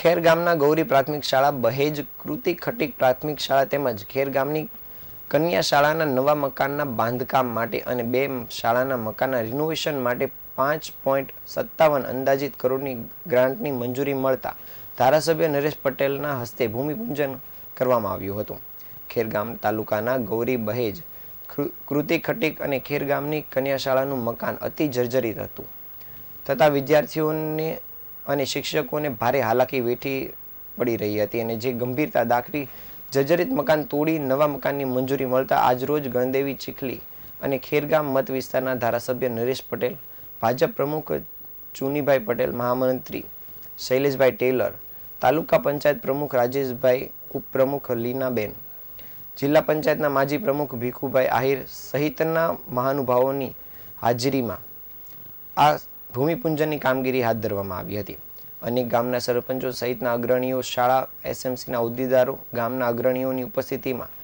ખેર ગામના ગૌરી પ્રાથમિક શાળા બહેજ કૃતિ ખટીક પ્રાથમિક શાળા તેમજ ખેર ગામની કન્યા શાળાના નવા મકાનના બાંધકામ માટે અને બે શાળાના મકાનના રિનોવેશન માટે પાંચ પોઈન્ટ સત્તાવન અંદાજિત કરોડની ગ્રાન્ટની મંજૂરી મળતા ધારાસભ્ય નરેશ પટેલના હસ્તે ભૂમિપૂજન કરવામાં આવ્યું હતું. ખેરગામ તાલુકાના ગૌરી બહેજ કૃતિ ખટીક અને ખેરગામની કન્યા શાળાનું મકાન અતિ જર્જરિત હતું. તથા વિદ્યાર્થીઓને અને શિક્ષકોને ભારે હાલાકી વેઠી પડી રહી હતી અને જે ગંભીરતા દાખવી જર્જરિત મકાન તોડી નવા મકાનની મંજૂરી મળતા આજરોજ ગણદેવી ચીખલી અને ખેરગામ મત વિસ્તારના ધારાસભ્ય નરેશ પટેલ, ભાજપ પ્રમુખ ચુનીભાઈ પટેલ, મહામંત્રી શૈલેષભાઈ ટેલર, તાલુકા પંચાયત પ્રમુખ રાજેશભાઈ, ઉપપ્રમુખ લીનાબેન, જિલ્લા પંચાયતના માજી પ્રમુખ ભીખુભાઈ આહિર સહિતના મહાનુભાવોની હાજરીમાં આ ભૂમિપૂજનની કામગીરી હાથ ધરવામાં આવી હતી. અનેક ગામના સરપંચો સહિતના અગ્રણીઓ શાળા, એસએમસીના હોદ્દેદારો ગામના અગ્રણીઓની ઉપસ્થિતિમાં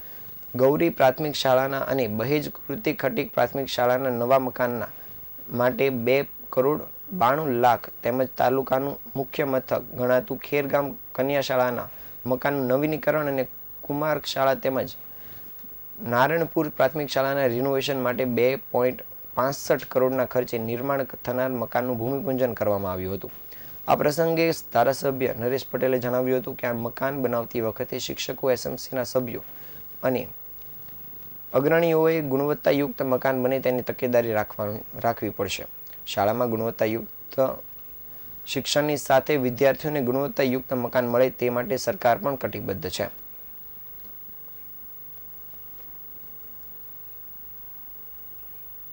ગૌરી પ્રાથમિક શાળાના અને બહેજ કૃતિ ખટીક પ્રાથમિક શાળાના નવા મકાનના માટે બે કરોડ બાણું લાખ તેમજ તાલુકાનું મુખ્ય મથક ગણાતું ખેરગામ કન્યા શાળાના મકાનનું નવીનીકરણ અને કુમાર શાળા તેમજ નારણપુર પ્રાથમિક શાળાના રિનોવેશન માટે બે પોઈન્ટ પાસઠ કરોડના ખર્ચે નિર્માણ થનાર મકાનનું ભૂમિપૂજન કરવામાં આવ્યું હતું. આ પ્રસંગે ધારાસભ્ય નરેશ પટેલે જણાવ્યું હતું કે આ મકાન બનાવતી વખતે શિક્ષકો, એસએમસીના સભ્યો અને અગ્રણીઓએ ગુણવત્તાયુક્ત મકાન બને તેની તકેદારી રાખવાનું, રાખવી પડશે. શાળામાં ગુણવત્તાયુક્ત શિક્ષણની સાથે વિદ્યાર્થીઓને ગુણવત્તાયુક્ત મકાન મળે તે માટે સરકાર પણ કટિબદ્ધ છે.